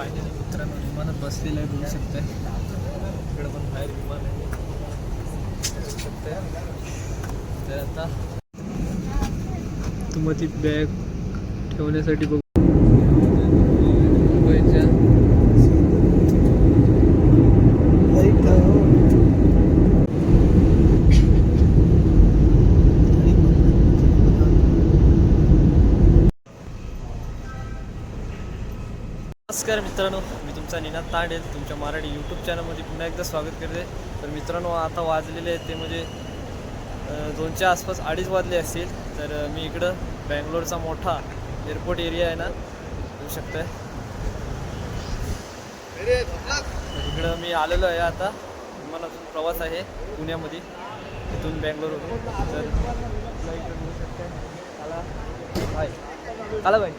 Finally मित्रांनो विमानात बसलेलं आहे बघू शकताय. इकडे पण बाहेर विमान आहे. बघू शकताय. तर आता तुम्हाला ती बॅग ठेवण्यासाठी बघू मुंबईच्या नमस्कार मित्रांनो मी तुमचा निनाद तांडेल तुमच्या मराठी यूट्यूब चॅनलमध्ये पुन्हा एकदा स्वागत करते. तर मित्रांनो आता वाजलेले आहेत ते म्हणजे दोनच्या आसपास अडीच वाजले असतील तर मी इकडं बँगलोरचा मोठा एअरपोर्ट एरिया आहे ना येऊ शकताय. इकडं मी आलेलो आहे आता विमानातून प्रवास आहे पुण्यामध्ये इथून बँगलोरवरून. तर काला भाई काला भाई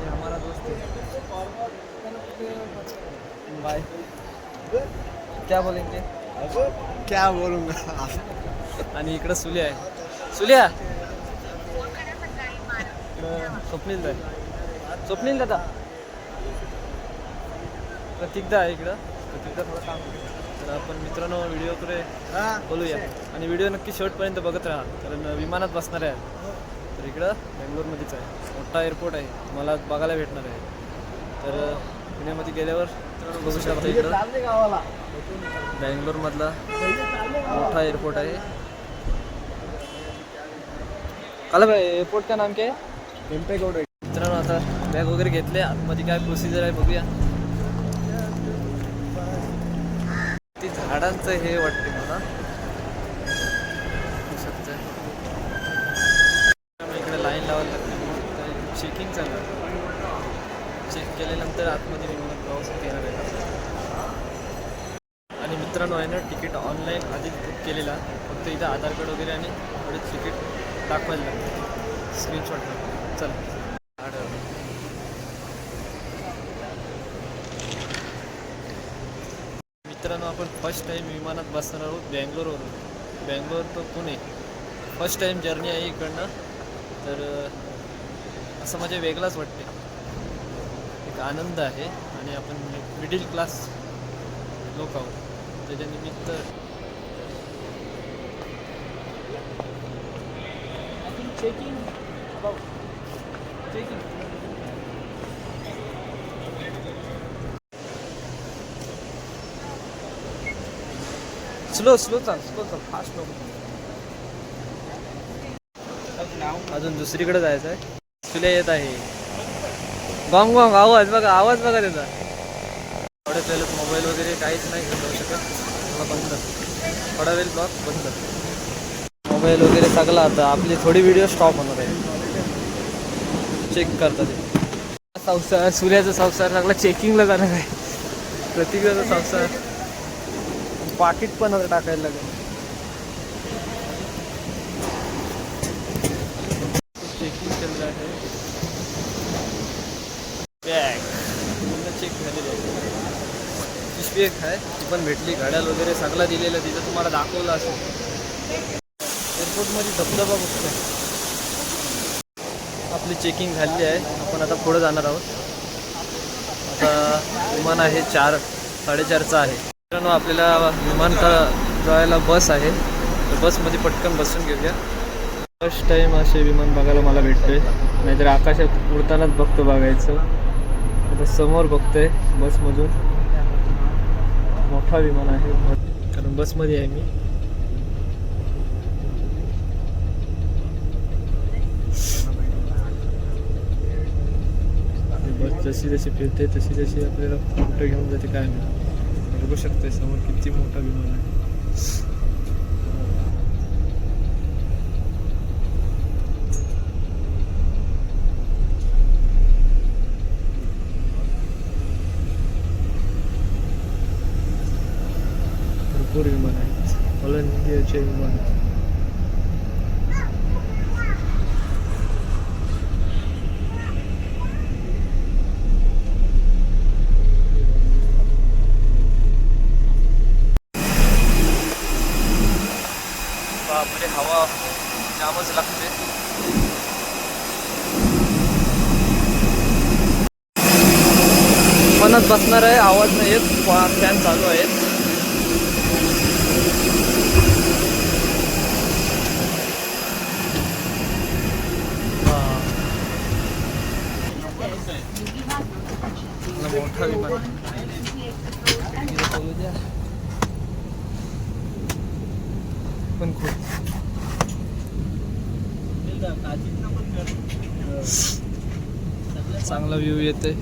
ये हमारा दोस्त है बाय. क्या बोलेंगे? क्या बोलूंगा? आणि इकडं सुल्या आहे. सुल्या! इकडं स्वप्नील आहे स्वप्नील दादा. प्रतीकदा आहे इकडं. प्रतीकदा थोडं काम. तर आपण मित्रांनो व्हिडिओकडे बोलूया. आणि व्हिडिओ नक्की शेवटपर्यंत बघत राहा कारण विमानात बसणार आहे तर इकडं बेंगलोरमध्येच आहे. मोठा एअरपोर्ट आहे. तुम्हाला बघायला भेटणार आहे. तर पुण्यामध्ये गेल्यावर बघू शकता इकडं. बँगलोरमधला मोठा एअरपोर्ट आहे. काला भाई एअरपोर्ट का नाम क्या? पिंपेगौड मित्रांनो आता बॅग वगैरे घेतले. आतमध्ये काय प्रोसिजर आहे बघूया. ती झाडांचं हे वाटते मला बघू शकताय. मित्रांनो, इकडे लाईन लावायला चेक चेकिंग चेक केल्यानंतर आतमध्ये विमानात प्रवास येणार आहे. आणि मित्रांनो आहे ना तिकीट ऑनलाईन आधीच बुक केलेला. फक्त इथं आधार कार्ड वगैरे आणि थोडे तिकीट दाखवायला लागतं स्क्रीनशॉट चल. मित्रांनो आपण फर्स्ट टाईम विमानात बसणार आहोत बँगलोरवरून. बँगलोर तो पुणे. फर्स्ट टाईम जर्नी आहे इकडनं. तर असं म्हणजे वेगळाच वाटते एक आनंद आहे आणि आपण मिडिल क्लास लोक आहोत. त्याच्यानिमित्त चेकिंग चेकिंग स्लो स्लो चाल स्लो चाल फास्ट नको अजून दुसरीकडे जायचं आहे तुला येत आहे. गॉंग गॉंग आवाज बघा आवाज बघा त्याचा. थोड्या वेळेत मोबाईल वगैरे काहीच नाही घेऊन शकत. मला बंद. थोडा वेळ ब्लॉक बंद. मोबाईल वगैरे सगळा आता आपली थोडी व्हिडिओ स्टॉप होणार आहे. चेक करतात संसार सूर्याचा संसार सगळा चेकिंगला जाणार आहे. प्रत्येकाचा संसार. पाकिट पण आता टाकायला लागेल चेकिंग चल रहा है बॅग पूर्ण चेक झालेली आहे. पिशवी एक आहे ती पण भेटली. घड्याल वगैरे सगळं दिलेलं तिथं तुम्हाला दाखवलं असेल. एअरपोर्टमध्ये धबधबा बघतो आपली चेकिंग झालेली आहे. आपण आता पुढे जाणार आहोत. आता विमान आहे चार साडेचारचं आहे. मित्रांनो आपल्याला विमान का जायला बस आहे. तर बसमध्ये पटकन बसून घेऊया. फर्स्ट टाईम असे विमान बघायला मला भेटतोय. नाहीतर आकाशात उडतानाच बघतो बघायचं. आता समोर बघतोय बसमधून. मोठा विमान आहे. कारण बसमध्ये आहे मी. बस जशी जशी फिरते तशी जशी आपल्याला कुठं घेऊन जाते काय नाही. बघू शकते समोर किती मोठा विमान आहे भरपूर विमान आहेत ऑल बापरे हवा जामच लागते. मनात बसणार आहे आवाज नाही येत फॅन चालू आहेत हा. आपलं मोठा विमान इथं बोलू द्या. पण खूप चांगला व्ह्यू येते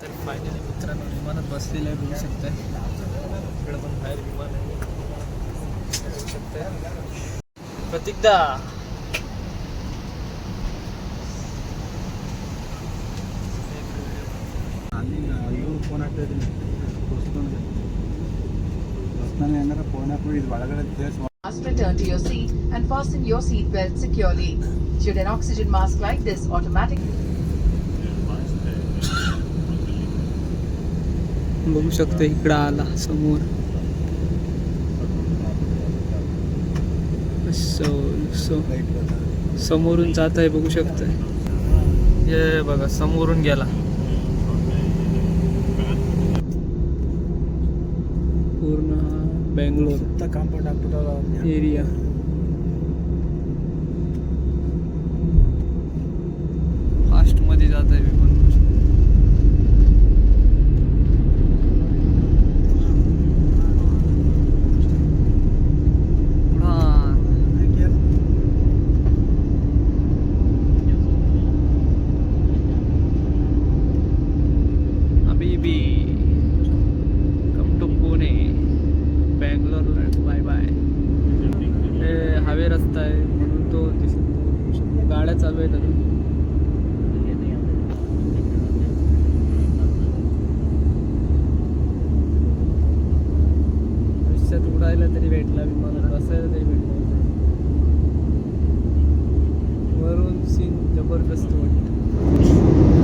तर फायनली मित्रांनो विमानात बसलेलं आहे बघू शकताय. इकडं पण बाहेर विमान आहे. बघू शकताय. प्रतीकदा! येणार to your seat and fasten your seat belt securely. Should an oxygen mask like this automatically. बघू शकतो इकडं आला समोर. समोरून जात आहे बघू शकतोय. हे बघा समोरून गेला. पूर्ण बेंगलोर. एरिया आयुष्यात उडायला तरी भेटला विमानात बसायला तरी भेटला वरून सीन जबरदस्त वाटतं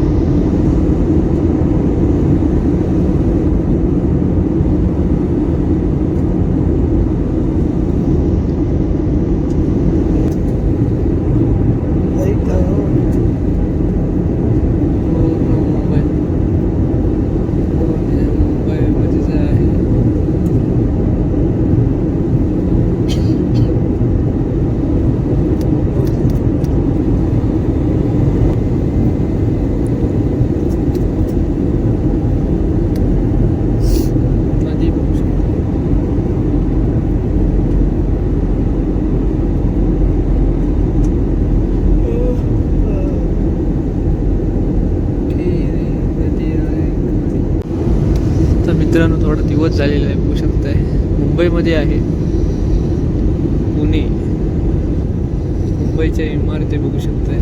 पूर्ण मुंबई पूर्ण मुंबईमध्येच आहे नदी बघू शकतो तर मित्रांनो थोडा दिवस झालेला आहे. बघू शकताय मुंबईमध्ये आहे. पुणे. मुंबईच्या इमारती बघू शकताय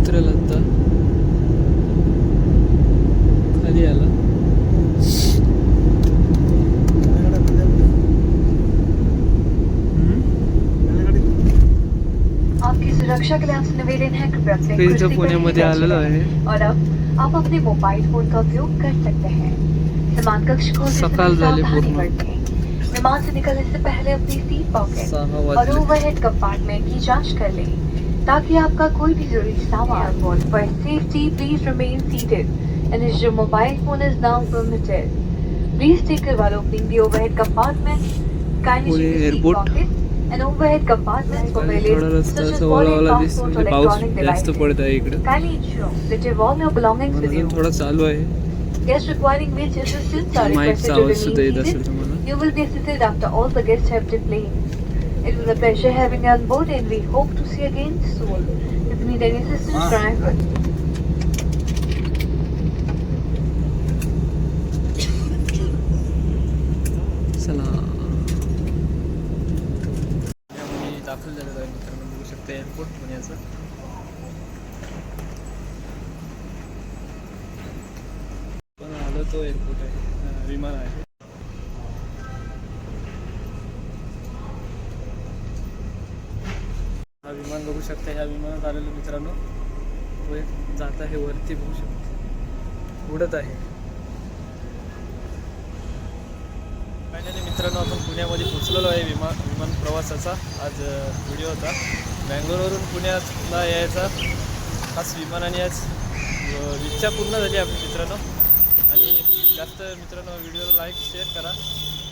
उतरेल आता खाली आला? आपकी सुरक्षा के लिए है फिर तो पर पुण्यामध्ये आलेलो आहे और अब आप अपने मोबाइल फ़ोन का उपयोग कर सकते हैं विमान कक्ष को सकाळ झाली पूर्ण. विमान से निकलने से पहले अपनी सीट पॉकेट और ओवरहेड कंपार्टमेंट की जाँच कर लें ताकि आपका कोई भी ज़रूरी सामान for safety please remain seated and ensure your mobile phone is now permitted please take care while opening the overhead compartment kindly Pune check the seat airport. an overhead compartment for valuables such as wallet, passport, electronic devices. Kindly ensure that you have all your belongings with you. Guests requiring wheelchair assistance are requested to remain seated. You will be assisted after all the guests have deplanes. It was a pleasure having you on board and we hope to see you again soon. If you need any assistance, ah. तो airport आहे विमान आहे. हा विमान बघू शकता ह्या विमानात आलेलो मित्रांनो. तो एक जात आहे वरती बघू शकता. उडत आहे. फायनली मित्रांनो आपण पुण्यामध्ये पोचलेलो आहे. विमान विमान प्रवासाचा आज व्हिडिओ होता. बँगलोरवरून पुण्याला यायचा आज विमानाने आज इच्छा पूर्ण झाली आपली मित्रांनो. जास्त मित्रांनो व्हिडिओला लाईक शेअर करा.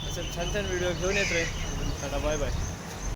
असे छान छान व्हिडिओ घेऊन येत राहील टाटा बाय बाय